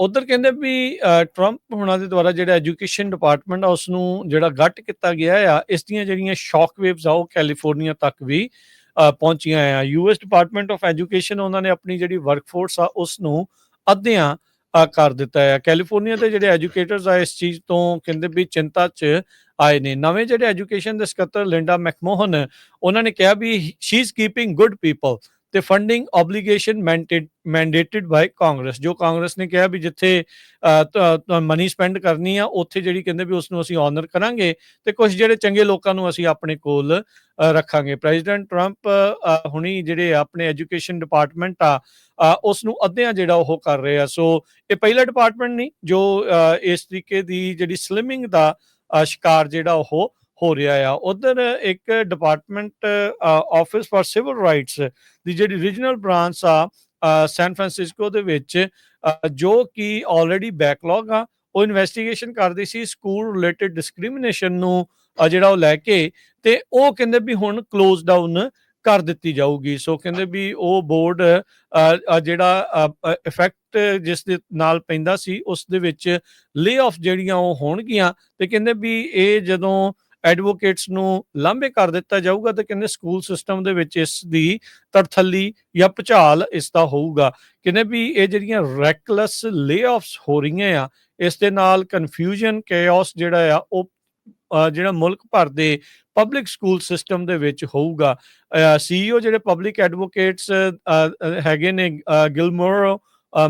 ਉਧਰ ਕਹਿੰਦੇ ਵੀ ਟਰੰਪ ਹੁਣਾਂ ਦੇ ਦੁਆਰਾ ਜਿਹੜਾ ਐਜੂਕੇਸ਼ਨ ਡਿਪਾਰਟਮੈਂਟ ਆ ਉਸ ਨੂੰ ਜਿਹੜਾ ਗੱਟ ਕੀਤਾ ਗਿਆ ਆ, ਇਸ ਦੀਆਂ ਜਿਹੜੀਆਂ ਸ਼ੌਕ ਵੇਵਸ ਆ, ਉਹ ਕੈਲੀਫੋਰਨੀਆ ਤੱਕ ਵੀ ਪਹੁੰਚੀਆਂ ਆ। ਯੂਐਸ ਡਿਪਾਰਟਮੈਂਟ ਆਫ ਐਜੂਕੇਸ਼ਨ ਉਹਨਾਂ ਨੇ ਆਪਣੀ ਜਿਹੜੀ ਵਰਕਫੋਰਸ ਆ ਉਸ ਨੂੰ ਅੱਧਿਆਂ ਕਰ ਦਿੱਤਾ ਹੈ ਕੈਲੀਫੋਰਨੀਆ ਦੇ ਜਿਹੜੇ ਐਜੂਕੇਟਰਸ ਆ, ਇਸ ਚੀਜ਼ ਤੋਂ ਕਹਿੰਦੇ ਵੀ ਚਿੰਤਾ 'ਚ ਆਏ ਨੇ। ਨਵੇਂ ਜਿਹੜੇ ਐਜੂਕੇਸ਼ਨ ਦੇ ਸਕੱਤਰ ਲਿੰਡਾ ਮੈਕਮੋਹਨ ਉਹਨਾਂ ਨੇ ਕਿਹਾ ਵੀ she is keeping good people ਤੇ funding obligation mandated by Congress ਜੋ ਕਾਂਗਰਸ ਨੇ ਕਿਹਾ ਵੀ ਜਿੱਥੇ ਮਨੀ ਸਪੈਂਡ ਕਰਨੀ ਆ ਉੱਥੇ ਜਿਹੜੀ ਕਹਿੰਦੇ ਵੀ ਉਸ ਨੂੰ ਅਸੀਂ ਆਨਰ ਕਰਾਂਗੇ ਤੇ ਕੁਝ ਜਿਹੜੇ ਚੰਗੇ ਲੋਕਾਂ ਨੂੰ ਅਸੀਂ ਆਪਣੇ ਕੋਲ ਰੱਖਾਂਗੇ। ਪ੍ਰੈਜ਼ੀਡੈਂਟ ਟਰੰਪ ਹੁਣੀ ਜਿਹੜੇ ਆਪਣੇ ਐਜੂਕੇਸ਼ਨ ਡਿਪਾਰਟਮੈਂਟ ਆ ਅ, ਉਸ ਨੂੰ ਅੱਧਿਆਂ ਜਿਹੜਾ ਉਹ ਕਰ ਰਹੇ ਆ। ਸੋ ਇਹ ਪਹਿਲਾ ਡਿਪਾਰਟਮੈਂਟ ਨਹੀਂ ਜੋ ਇਸ ਤਰੀਕੇ ਦੀ ਜਿਹੜੀ ਸਲਿਮਿੰਗ ਦਾ ਸ਼ਿਕਾਰ ਜਿਹੜਾ ਉਹ ਹੋ ਰਿਹਾ ਆ। ਉਧਰ ਇੱਕ department office for civil rights ਦੀ ਜਿਹੜੀ ਰੀਜਨਲ ਬ੍ਰਾਂਚ ਆ ਸੈਨ ਫਰਾਂਸਿਸਕੋ ਦੇ ਵਿੱਚ ਜੋ ਕਿ ਆਲਰੇਡੀ ਬੈਕਲੌਗ ਆ, ਉਹ ਇਨਵੈਸਟੀਗੇਸ਼ਨ ਕਰਦੀ ਸੀ ਸਕੂਲ ਰਿਲੇਟਡ ਡਿਸਕ੍ਰਿਮੀਨੇਸ਼ਨ ਨੂੰ ਜਿਹੜਾ ਉਹ ਲੈ ਕੇ ਤੇ ਉਹ ਕਹਿੰਦੇ ਵੀ ਹੁਣ ਕਲੋਜ਼ ਡਾਊਨ ਕਰ ਦਿੱਤੀ ਜਾਊਗੀ। ਸੋ ਕਹਿੰਦੇ ਵੀ ਉਹ ਬੋਰਡ ਜਿਹੜਾ ਇਫੈਕਟ ਜਿਸ ਦੇ ਨਾਲ ਪੈਂਦਾ ਸੀ, ਉਸ ਦੇ ਵਿੱਚ ਲੇ ਆਫ ਜਿਹੜੀਆਂ ਉਹ ਹੋਣਗੀਆਂ ਤੇ ਕਹਿੰਦੇ ਵੀ ਇਹ ਜਦੋਂ ਐਡਵੋਕੇਟਸ ਨੂੰ ਲਾਂਭੇ ਕਰ ਦਿੱਤਾ ਜਾਊਗਾ ਤੇ ਕਹਿੰਦੇ ਸਕੂਲ ਸਿਸਟਮ ਦੇ ਵਿੱਚ ਇਸ ਦੀ ਤੜਥੱਲੀ ਜਾਂ ਭੁਚਾਲ ਇਸ ਦਾ ਹੋਊਗਾ। ਕਹਿੰਦੇ ਵੀ ਇਹ ਜਿਹੜੀਆਂ ਰੈਕਲੈਸ ਲੇਆਫਸ ਹੋ ਰਹੀਆਂ ਆ, ਇਸ ਦੇ ਨਾਲ ਕਨਫਿਊਜ਼ਨ ਕੇਓਸ ਜਿਹੜਾ ਆ, ਉਹ ਜਿਹੜਾ ਮੁਲਕ ਭਰ ਦੇ ਪਬਲਿਕ ਸਕੂਲ ਸਿਸਟਮ ਦੇ ਵਿੱਚ ਹੋਊਗਾ। ਸੀਈਓ ਜਿਹੜੇ ਪਬਲਿਕ ਐਡਵੋਕੇਟਸ ਹੈਗੇ ਨੇ ਗਿਲਮੋਰ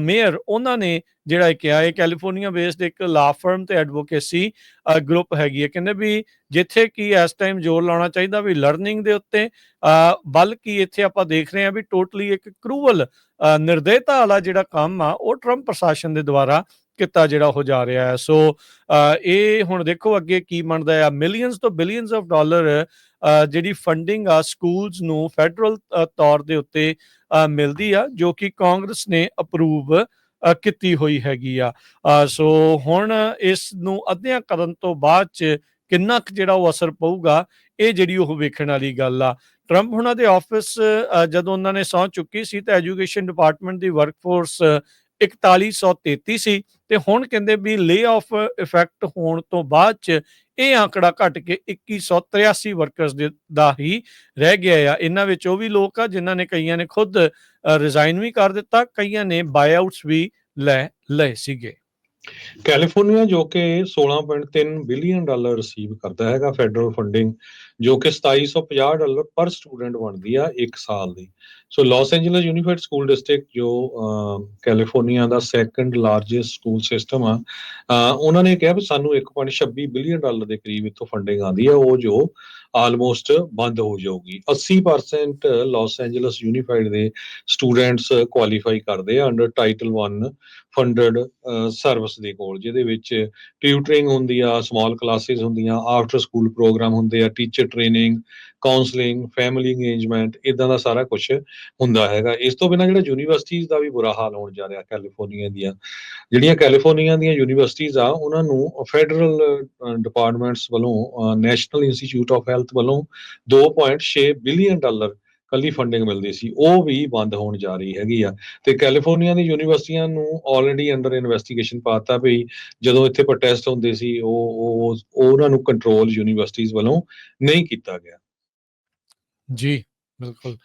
ਮੇਅਰ, ਉਹਨਾਂ ਨੇ ਜਿਹੜਾ ਕਿਹਾ, ਇਹ ਕੈਲੀਫੋਰਨੀਆ ਬੇਸਡ ਇੱਕ ਲਾ ਫਰਮ ਤੇ ਐਡਵੋਕੇਸੀ ਗਰੁੱਪ ਹੈਗੀ ਹੈ। ਕਹਿੰਦੇ ਵੀ ਜਿੱਥੇ ਕਿ ਇਸ ਟਾਈਮ ਜ਼ੋਰ ਲਾਉਣਾ ਚਾਹੀਦਾ ਵੀ ਲਰਨਿੰਗ ਦੇ ਉੱਤੇ ਬਲਕਿ ਇੱਥੇ ਆਪਾਂ ਦੇਖ ਰਹੇ ਹਾਂ ਵੀ ਟੋਟਲੀ ਇੱਕ ਕਰੂਵਲ ਨਿਰਦੇਤਾ ਵਾਲਾ ਜਿਹੜਾ ਕੰਮ ਆ, ਉਹ ਟਰੰਪ ਪ੍ਰਸ਼ਾਸਨ ਦੇ ਦੁਆਰਾ ਕੀਤਾ ਜਿਹੜਾ ਉਹ ਜਾ ਰਿਹਾ ਹੈ। ਸੋ ਇਹ ਹੁਣ ਦੇਖੋ ਅੱਗੇ ਕੀ ਬਣਦਾ ਆ ਮਿਲੀਅਨਸ ਤੋਂ ਬਿਲੀਅਨਸ ਆਫ ਡਾਲਰ ਜਿਹੜੀ ਫੰਡਿੰਗ ਆ ਸਕੂਲਸ ਨੂੰ ਫੈਡਰਲ ਤੌਰ ਦੇ ਉੱਤੇ ਮਿਲਦੀ ਆ, ਜੋ ਕਿ ਕਾਂਗਰਸ ਨੇ ਅਪਰੂਵ ਕੀਤੀ ਹੋਈ ਹੈਗੀ ਆ। ਸੋ ਹੁਣ ਇਸ ਨੂੰ ਅੱਧਿਆਂ ਕਰਨ ਤੋਂ ਬਾਅਦ ਚ ਕਿੰਨਾ ਕੁ ਜਿਹੜਾ ਉਹ ਅਸਰ ਪਊਗਾ, ਇਹ ਜਿਹੜੀ ਉਹ ਵੇਖਣ ਵਾਲੀ ਗੱਲ ਆ। ਟਰੰਪ ਹੁਣਾਂ ਦੇ ਆਫਿਸ ਜਦੋਂ ਉਹਨਾਂ ਨੇ ਸਹੁੰ ਚੁੱਕੀ ਸੀ ਤਾਂ ਐਜੂਕੇਸ਼ਨ ਡਿਪਾਰਟਮੈਂਟ ਦੀ ਵਰਕਫੋਰਸ 4133 ਸੀ ਤੇ ਹੁਣ ਕਹਿੰਦੇ ਵੀ ਲੇ ਆਫ ਇਫੈਕਟ ਹੋਣ ਤੋਂ ਬਾਅਦ ਚ ਇਹ ਆંકੜਾ ਘਟ ਕੇ 2183 ਵਰਕਰਸ ਦਾ ਹੀ ਰਹਿ ਗਿਆ ਆ। ਇਹਨਾਂ ਵਿੱਚ ਉਹ ਵੀ ਲੋਕ ਆ ਜਿਨ੍ਹਾਂ ਨੇ ਕਈਆਂ ਨੇ ਖੁਦ ਰਿਜ਼ਾਈਨ ਵੀ ਕਰ ਦਿੱਤਾ, ਕਈਆਂ ਨੇ ਬਾਇਆਊਟਸ ਵੀ ਲੈ ਲਏ ਸੀਗੇ। ਕੈਲੀਫੋਰਨੀਆ ਜੋ ਕਿ 16.3 ਬਿਲੀਅਨ ਡਾਲਰ ਰਿਸੀਵ ਕਰਦਾ ਹੈਗਾ ਫੈਡਰਲ ਫੰਡਿੰਗ ਜੋ ਕਿ 2750 ਡਾਲਰ ਪਰ ਸਟੂਡੈਂਟ ਬਣਦੀ ਆ ਇੱਕ ਸਾਲ ਦੀ। So Los Angeles Unified School District ਜੋ ਕੈਲੀਫੋਰਨੀਆ ਦਾ ਸੈਕੰਡ ਲਾਰਜੈਸਟ ਸਕੂਲ ਸਿਸਟਮ ਆ ਉਹਨਾਂ ਨੇ ਕਿਹਾ ਵੀ ਸਾਨੂੰ 1.26 ਬਿਲੀਅਨ ਡਾਲਰ ਦੇ ਕਰੀਬ ਇਥੋਂ ਫੰਡਿੰਗ ਆਉਂਦੀ ਆ, ਉਹ ਜੋ ਆਲਮੋਸਟ ਬੰਦ ਹੋ ਜਾਊਗੀ। 80% ਲਾਸ ਐਂਜਲਸ ਯੂਨੀਫਾਈਡ ਦੇ ਸਟੂਡੈਂਟਸ ਕੁਆਲੀਫਾਈ ਕਰਦੇ ਆ ਅੰਡਰ ਟਾਈਟਲ 1 ਫੰਡਡ ਸਰਵਿਸ ਦੇ ਕੋਲ, ਜਿਹਦੇ ਵਿੱਚ ਟਿਊਟਰਿੰਗ ਹੁੰਦੀ ਆ ਸਮਾਲ ਕਲਾਸਿਸ ਹੁੰਦੀਆਂ ਆਫਟਰ ਸਕੂਲ ਪ੍ਰੋਗਰਾਮ ਹੁੰਦੇ ਆ teacher training counseling family engagement ਇਦਾਂ ਦਾ ਸਾਰਾ ਕੁਝ ਹੁੰਦਾ ਹੈਗਾ। ਇਸ ਤੋਂ ਬਿਨਾਂ ਜਿਹੜਾ ਯੂਨੀਵਰਸਿਟੀਜ਼ ਦਾ ਵੀ ਬੁਰਾ ਹਾਲ ਹੋਣ ਜਾ ਰਿਹਾ ਕੈਲੀਫੋਰਨੀਆ ਦੀਆਂ, ਜਿਹੜੀਆਂ ਕੈਲੀਫੋਰਨੀਆ ਦੀਆਂ ਯੂਨੀਵਰਸਿਟੀਜ਼ ਆ, ਉਹਨਾਂ ਨੂੰ ਫੈਡਰਲ ਡਿਪਾਰਟਮੈਂਟਸ ਵੱਲੋਂ ਨੈਸ਼ਨਲ ਇੰਸਟੀਚਿਊਟ ਆਫ ਹੈਲਥ ਵੱਲੋਂ 2.6 ਬਿਲੀਅਨ ਡਾਲਰ ਕੱਲੀ ਫੰਡਿੰਗ ਮਿਲਦੀ ਸੀ। ਉਹ ਵੀ ਬੰਦ ਹੋਣ ਜਾ ਰਹੀ ਹੈਗੀ ਆ। ਤੇ ਕੈਲੀਫੋਰਨੀਆ ਦੀ ਯੂਨੀਵਰਸਿਟੀਆਂ ਨੂੰ ਆਲਰੇਡੀ ਅੰਡਰ ਇਨਵੈਸਟੀਗੇਸ਼ਨ ਪਾਤਾ ਵੀ ਜਦੋਂ ਇੱਥੇ ਪ੍ਰੋਟੈਸਟ ਹੁੰਦੇ ਸੀ, ਉਹ ਉਹ ਉਹਨਾਂ ਨੂੰ ਕੰਟਰੋਲ ਯੂਨੀਵਰਸਿਟੀਜ਼ ਵੱਲੋਂ ਨਹੀਂ ਕੀਤਾ ਗਿਆ। ਜੀ, ਬਿਲਕੁਲ।